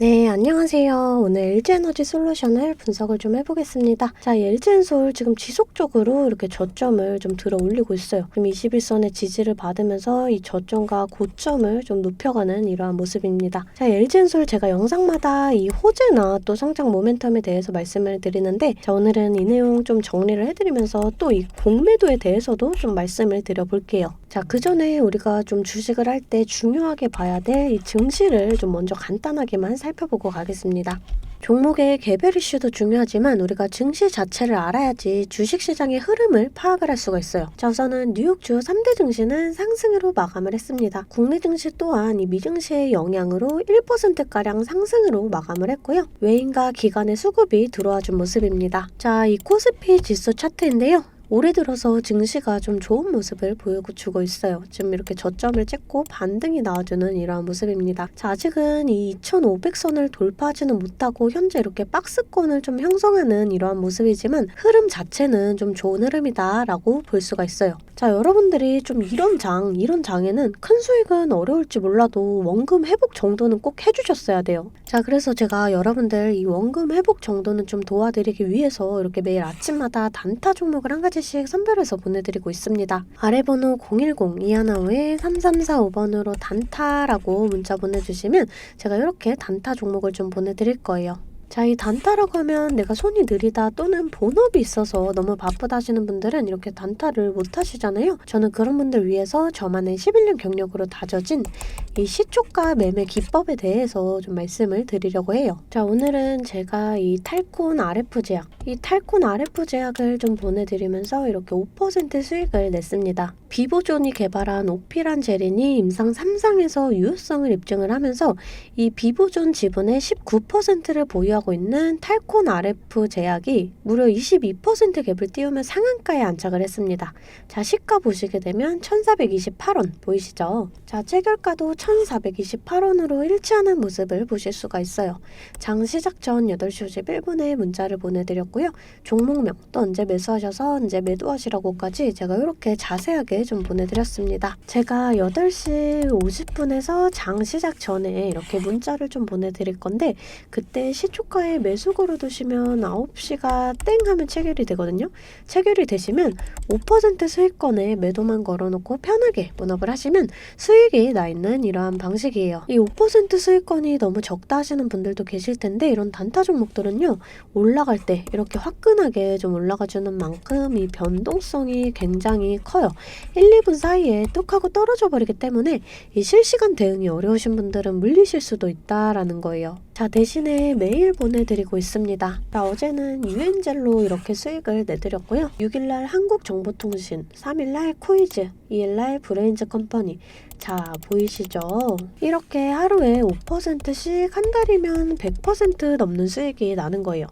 de 안녕하세요. 오늘 LG에너지 솔루션을 분석을 좀 해보겠습니다. 자, 이 LG엔솔 지금 지속적으로 이렇게 저점을 좀 들어 올리고 있어요. 지금 21선의 지지를 받으면서 이 저점과 고점을 좀 높여가는 이러한 모습입니다. 자, LG엔솔 제가 영상마다 이 호재나 또 성장 모멘텀에 대해서 말씀을 드리는데, 자, 오늘은 이 내용 좀 정리를 해드리면서 또 이 공매도에 대해서도 좀 말씀을 드려볼게요. 자, 그 전에 우리가 좀 주식을 할 때 중요하게 봐야 될 이 증시를 좀 먼저 간단하게만 살펴보고 가겠습니다. 종목의 개별 이슈도 중요하지만 우리가 증시 자체를 알아야지 주식시장의 흐름을 파악을 할 수가 있어요. 자, 우선은 뉴욕 주 3대 증시는 상승으로 마감을 했습니다. 국내 증시 또한 이 미증시의 영향으로 1%가량 상승으로 마감을 했고요. 외인과 기관의 수급이 들어와 준 모습입니다. 자, 이 코스피 지수 차트인데요. 올해 들어서 증시가 좀 좋은 모습을 보여주고 있어요. 지금 이렇게 저점을 찍고 반등이 나와주는 이러한 모습입니다. 자, 아직은 이 2,500선을 돌파하지는 못하고 현재 이렇게 박스권을 좀 형성하는 이러한 모습이지만 흐름 자체는 좀 좋은 흐름이다라고 볼 수가 있어요. 자, 여러분들이 좀 이런 장, 이런 장에는 큰 수익은 어려울지 몰라도 원금 회복 정도는 꼭 해주셨어야 돼요. 자, 그래서 제가 여러분들 이 원금 회복 정도는 좀 도와드리기 위해서 이렇게 매일 아침마다 단타 종목을 한 가지 씩 선별해서 보내드리고 있습니다. 아래 번호 010-215-3345번으로 단타라고 문자 보내주시면 제가 이렇게 단타 종목을 좀 보내드릴 거예요. 자, 이 단타라고 하면 내가 손이 느리다 또는 본업이 있어서 너무 바쁘다 하시는 분들은 이렇게 단타를 못 하시잖아요. 저는 그런 분들 위해서 저만의 11년 경력으로 다져진 이 시초가 매매 기법에 대해서 좀 말씀을 드리려고 해요. 자, 오늘은 제가 이 탈콘 RF 제약, 이 탈콘 RF 제약을 좀 보내드리면서 이렇게 5% 수익을 냈습니다. 비보존이 개발한 오피란 제린이 임상 3상에서 유효성을 입증을 하면서 이 비보존 지분의 19%를 보유하고 있는 탈콘 RF 제약이 무려 22% 갭을 띄우며 상한가에 안착을 했습니다. 자, 시가 보시게 되면 1428원 보이시죠? 자, 체결가도 1428원으로 일치하는 모습을 보실 수가 있어요. 장 시작 전 8시 51분에 문자를 보내드렸고요. 종목명 또 언제 매수하셔서 언제 매도하시라고까지 제가 이렇게 자세하게 좀 보내드렸습니다. 제가 8시 50분에서 장 시작 전에 이렇게 문자를 좀 보내드릴 건데 그때 시초 가에 매수 걸어두시면 9시가 땡 하면 체결이 되거든요. 체결이 되시면 5% 수익권에 매도만 걸어놓고 편하게 본업을 하시면 수익이 나 있는 이러한 방식이에요. 이 5% 수익권이 너무 적다 하시는 분들도 계실 텐데 이런 단타 종목들은요 올라갈 때 이렇게 화끈하게 좀 올라가주는 만큼 이 변동성이 굉장히 커요. 1, 2분 사이에 뚝 하고 떨어져 버리기 때문에 이 실시간 대응이 어려우신 분들은 물리실 수도 있다라는 거예요. 자, 대신에 메일 보내드리고 있습니다. 자, 어제는 유엔젤로 이렇게 수익을 내드렸고요. 6일날 한국정보통신, 3일날 코이즈, 2일날 브레인즈 컴퍼니. 자, 보이시죠? 이렇게 하루에 5%씩 한 달이면 100% 넘는 수익이 나는 거예요.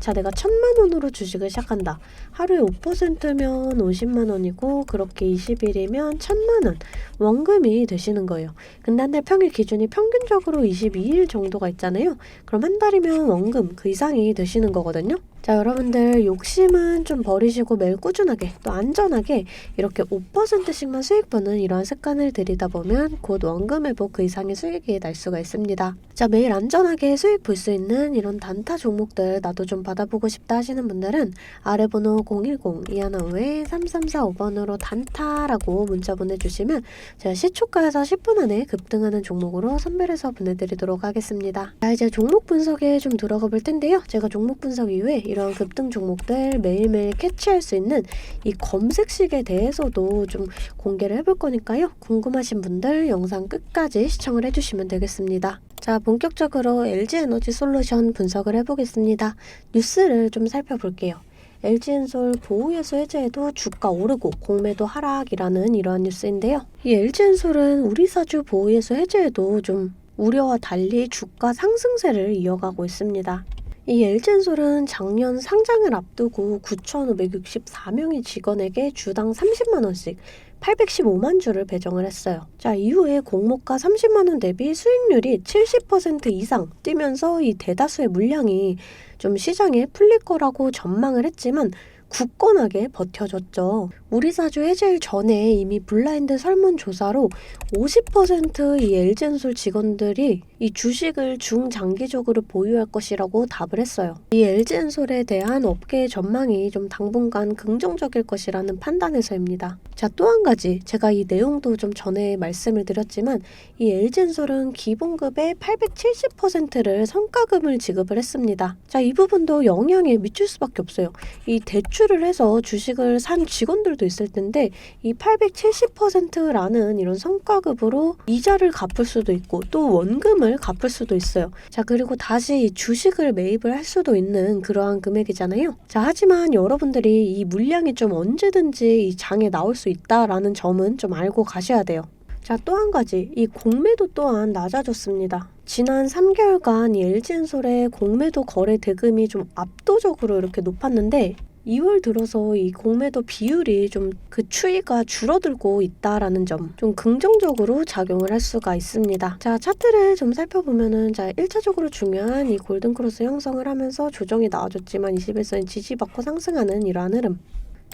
자, 내가 천만 원으로 주식을 시작한다. 하루에 5%면 50만 원이고 그렇게 20일이면 천만 원 원금이 되시는 거예요. 근데 한 달 평일 기준이 평균적으로 22일 정도가 있잖아요. 그럼 한 달이면 원금 그 이상이 되시는 거거든요. 자, 여러분들 욕심은 좀 버리시고 매일 꾸준하게 또 안전하게 이렇게 5%씩만 수익 버는 이러한 습관을 들이다 보면 곧 원금 회복 그 이상의 수익이 날 수가 있습니다. 자, 매일 안전하게 수익 볼 수 있는 이런 단타 종목들 나도 좀 받아보고 싶다 하시는 분들은 아래 번호 010-215-3345번으로 단타라고 문자 보내주시면 제가 시초가에서 10분 안에 급등하는 종목으로 선별해서 보내드리도록 하겠습니다. 자, 이제 종목 분석에 좀 들어가 볼 텐데요. 제가 종목 분석 이후에 이런 급등 종목들 매일매일 캐치할 수 있는 이 검색식에 대해서도 좀 공개를 해볼 거니까요. 궁금하신 분들 영상 끝까지 시청을 해주시면 되겠습니다. 자, 본격적으로 LG에너지 솔루션 분석을 해보겠습니다. 뉴스를 좀 살펴볼게요. LG엔솔 보호예수 해제에도 주가 오르고 공매도 하락이라는 이러한 뉴스인데요. 이 LG엔솔은 우리 사주 보호예수 해제에도 좀 우려와 달리 주가 상승세를 이어가고 있습니다. 이 엘젠솔은 작년 상장을 앞두고 9,564명의 직원에게 주당 30만 원씩 815만 주를 배정을 했어요. 자, 이후에 공모가 30만 원 대비 수익률이 70% 이상 뛰면서 이 대다수의 물량이 좀 시장에 풀릴 거라고 전망을 했지만 굳건하게 버텨줬죠. 우리 사주 해제일 전에 이미 블라인드 설문조사로 50%이 LG엔솔 직원들이 이 주식을 중장기적으로 보유할 것이라고 답을 했어요. 이 LG엔솔에 대한 업계의 전망이 좀 당분간 긍정적일 것이라는 판단에서입니다. 자, 또 한 가지 제가 이 내용도 좀 전에 말씀을 드렸지만 이 LG엔솔은 기본급의 870%를 성과금을 지급을 했습니다. 자, 이 부분도 영향에 미칠 수밖에 없어요. 이 대출을 해서 주식을 산 직원들도 있을 텐데 이 870%라는 이런 성과급으로 이자를 갚을 수도 있고 또 원금을 갚을 수도 있어요. 자, 그리고 다시 이 주식을 매입을 할 수도 있는 그러한 금액이잖아요. 자, 하지만 여러분들이 이 물량이 좀 언제든지 이 장에 나올 수 있다라는 점은 좀 알고 가셔야 돼요. 자, 또 한 가지. 이 공매도 또한 낮아졌습니다. 지난 3개월간 이 LG엔솔의 공매도 거래 대금이 좀 압도적으로 이렇게 높았는데 2월 들어서 이 공매도 비율이 좀 그 추이가 줄어들고 있다라는 점 좀 긍정적으로 작용을 할 수가 있습니다. 자, 차트를 좀 살펴보면은 자, 1차적으로 중요한 이 골든크로스 형성을 하면서 조정이 나와줬지만 21선이 지지받고 상승하는 이러한 흐름.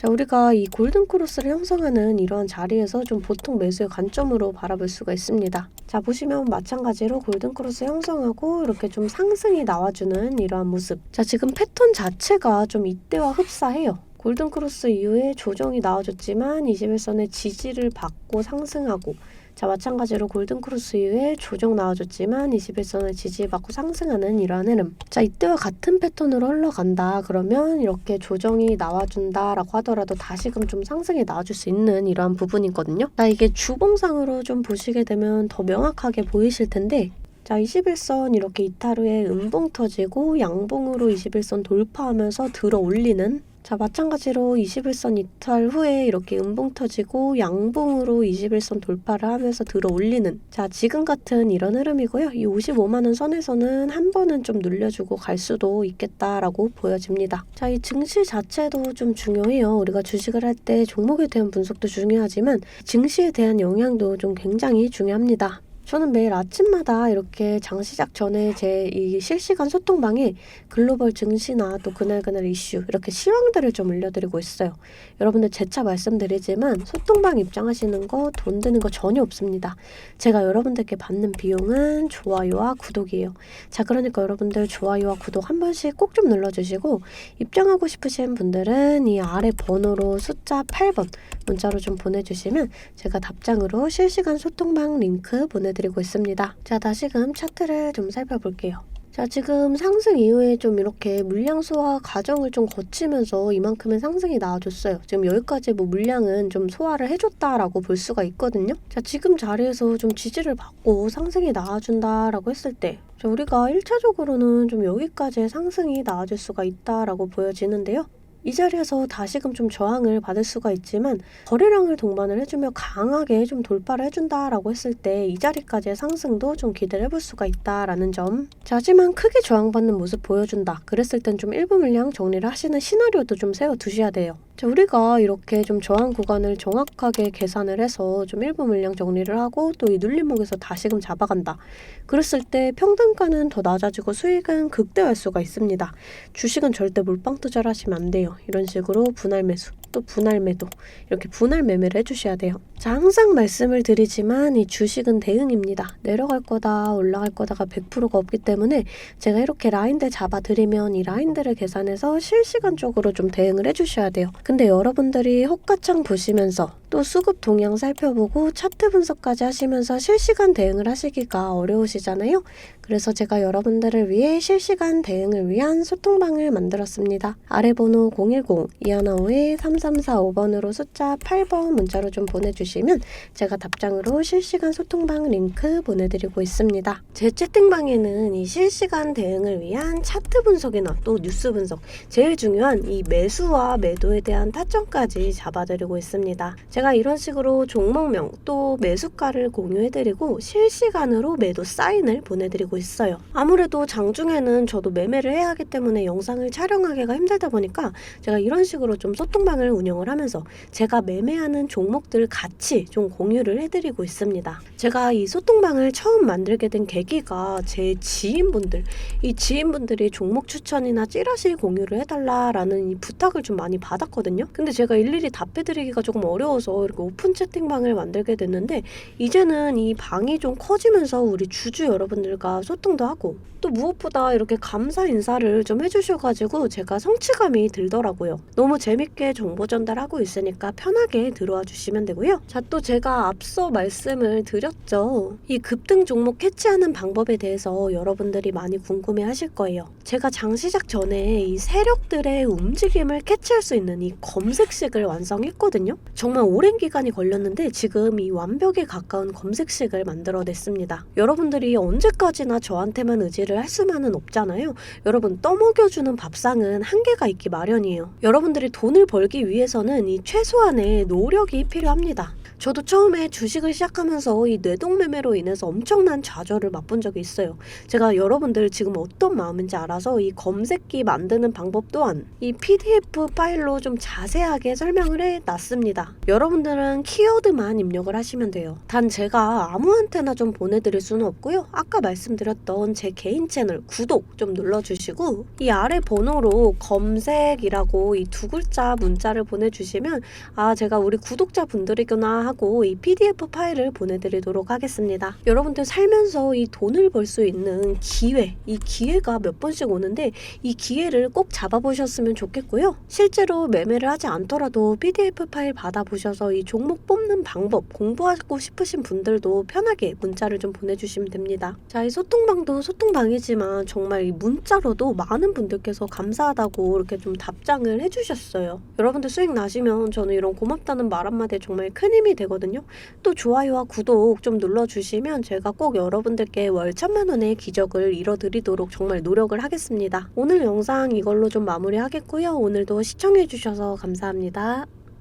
자, 우리가 이 골든 크로스를 형성하는 이러한 자리에서 좀 보통 매수의 관점으로 바라볼 수가 있습니다. 자, 보시면 마찬가지로 골든 크로스 형성하고 이렇게 좀 상승이 나와주는 이러한 모습. 자, 지금 패턴 자체가 좀 이때와 흡사해요. 골든 크로스 이후에 조정이 나와줬지만 21선의 지지를 받고 상승하고 자 마찬가지로 골든크로스 이후에 조정 나와줬지만 21선을 지지받고 상승하는 이러한 흐름. 자 이때와 같은 패턴으로 흘러간다. 그러면 이렇게 조정이 나와준다 라고 하더라도 다시금 좀 상승이 나와줄 수 있는 이러한 부분이거든요. 자 이게 주봉상으로 좀 보시게 되면 더 명확하게 보이실 텐데 자, 21선 이렇게 이탈 후에 음봉 터지고 양봉으로 21선 돌파하면서 들어 올리는 자, 마찬가지로 21선 이탈 후에 이렇게 음봉 터지고 양봉으로 21선 돌파를 하면서 들어 올리는 자, 지금 같은 이런 흐름이고요. 이 55만원 선에서는 한 번은 좀 눌려주고 갈 수도 있겠다라고 보여집니다. 자, 이 증시 자체도 좀 중요해요. 우리가 주식을 할 때 종목에 대한 분석도 중요하지만 증시에 대한 영향도 좀 굉장히 중요합니다. 저는 매일 아침마다 이렇게 장 시작 전에 제 이 실시간 소통방에 글로벌 증시나 또 그날그날 이슈 이렇게 시황들을 좀 올려드리고 있어요. 여러분들 재차 말씀드리지만 소통방 입장하시는 거 돈 드는 거 전혀 없습니다. 제가 여러분들께 받는 비용은 좋아요와 구독이에요. 자 그러니까 여러분들 좋아요와 구독 한 번씩 꼭 좀 눌러주시고 입장하고 싶으신 분들은 이 아래 번호로 숫자 8번 문자로 좀 보내주시면 제가 답장으로 실시간 소통방 링크 보내드 리고 있습니다. 자, 다시금 차트를 좀 살펴볼게요. 자, 지금 상승 이후에 좀 이렇게 물량 소화 과정을 좀 거치면서 이만큼의 상승이 나와줬어요. 지금 여기까지 뭐 물량은 좀 소화를 해줬다라고 볼 수가 있거든요. 자, 지금 자리에서 좀 지지를 받고 상승이 나와준다라고 했을 때 자, 우리가 1차적으로는 좀 여기까지의 상승이 나와줄 수가 있다라고 보여지는데요. 이 자리에서 다시금 좀 저항을 받을 수가 있지만 거래량을 동반을 해주며 강하게 좀 돌파를 해준다라고 했을 때 이 자리까지의 상승도 좀 기대를 해볼 수가 있다라는 점. 자, 하지만 크게 저항받는 모습 보여준다. 그랬을 땐 좀 일부 물량 정리를 하시는 시나리오도 좀 세워 두셔야 돼요. 자, 우리가 이렇게 좀 저항 구간을 정확하게 계산을 해서 좀 일부 물량 정리를 하고 또 이 눌림목에서 다시금 잡아간다. 그랬을 때 평단가는 더 낮아지고 수익은 극대화할 수가 있습니다. 주식은 절대 몰빵 투자를 하시면 안 돼요. 이런 식으로 분할 매수, 또 분할 매도 이렇게 분할 매매를 해주셔야 돼요. 자, 항상 말씀을 드리지만 이 주식은 대응입니다. 내려갈 거다, 올라갈 거다가 100%가 없기 때문에 제가 이렇게 라인들 잡아드리면 이 라인들을 계산해서 실시간적으로 좀 대응을 해주셔야 돼요. 근데 여러분들이 헛가창 보시면서 또 수급 동향 살펴보고 차트 분석까지 하시면서 실시간 대응을 하시기가 어려우시잖아요. 그래서 제가 여러분들을 위해 실시간 대응을 위한 소통방을 만들었습니다. 아래 번호 010-2155-3345번으로 숫자 8번 문자로 좀 보내주시면 제가 답장으로 실시간 소통방 링크 보내드리고 있습니다. 제 채팅방에는 이 실시간 대응을 위한 차트 분석이나 또 뉴스 분석, 제일 중요한 이 매수와 매도에 대한 타점까지 잡아드리고 있습니다. 제가 이런 식으로 종목명 또 매수가를 공유해드리고 실시간으로 매도 사인을 보내드리고 있어요. 아무래도 장중에는 저도 매매를 해야 하기 때문에 영상을 촬영하기가 힘들다 보니까 제가 이런 식으로 좀 소통방을 운영을 하면서 제가 매매하는 종목들 같이 좀 공유를 해드리고 있습니다. 제가 이 소통방을 처음 만들게 된 계기가 제 지인분들, 이 지인분들이 종목 추천이나 찌라시 공유를 해달라라는 이 부탁을 좀 많이 받았거든요. 근데 제가 일일이 답해드리기가 조금 어려워서 이렇게 오픈 채팅방을 만들게 됐는데 이제는 이 방이 좀 커지면서 우리 주주 여러분들과 소통도 하고 또 무엇보다 이렇게 감사 인사를 좀 해주셔가지고 제가 성취감이 들더라고요. 너무 재밌게 정보 전달하고 있으니까 편하게 들어와 주시면 되고요. 자, 또 제가 앞서 말씀을 드렸죠. 이 급등 종목 캐치하는 방법에 대해서 여러분들이 많이 궁금해 하실 거예요. 제가 장 시작 전에 이 세력들의 움직임을 캐치할 수 있는 이 검색식을 완성했거든요. 정말 오랜 기간이 걸렸는데 지금 이 완벽에 가까운 검색식을 만들어냈습니다. 여러분들이 언제까지나 저한테만 의지를 할 수만은 없잖아요. 여러분 떠먹여주는 밥상은 한계가 있기 마련이에요. 여러분들이 돈을 벌기 위해서는 이 최소한의 노력이 필요합니다. 저도 처음에 주식을 시작하면서 이 뇌동매매로 인해서 엄청난 좌절을 맛본 적이 있어요. 제가 여러분들 지금 어떤 마음인지 알아서 이 검색기 만드는 방법 또한 이 PDF 파일로 좀 자세하게 설명을 해 놨습니다. 여러분들은 키워드만 입력을 하시면 돼요. 단 제가 아무한테나 좀 보내드릴 수는 없고요. 아까 말씀드 렸던 제 개인 채널 구독 좀 눌러주시고 이 아래 번호로 검색이라고 이 두 글자 문자를 보내주시면 아 제가 우리 구독자 분들이구나 하고 이 PDF 파일을 보내드리도록 하겠습니다. 여러분들 살면서 이 돈을 벌 수 있는 기회, 이 기회가 몇 번씩 오는데 이 기회를 꼭 잡아보셨으면 좋겠고요. 실제로 매매를 하지 않더라도 PDF 파일 받아보셔서 이 종목 뽑는 방법 공부하고 싶으신 분들도 편하게 문자를 좀 보내주시면 됩니다. 자, 이 소통방도 소통방이지만 정말 이 문자로도 많은 분들께서 감사하다고 이렇게 좀 답장을 해주셨어요. 여러분들 수익 나시면 저는 이런 고맙다는 말 한마디에 정말 큰 힘이 되거든요. 또 좋아요와 구독 좀 눌러주시면 제가 꼭 여러분들께 월 천만 원의 기적을 이뤄드리도록 정말 노력을 하겠습니다. 오늘 영상 이걸로 좀 마무리하겠고요. 오늘도 시청해주셔서 감사합니다.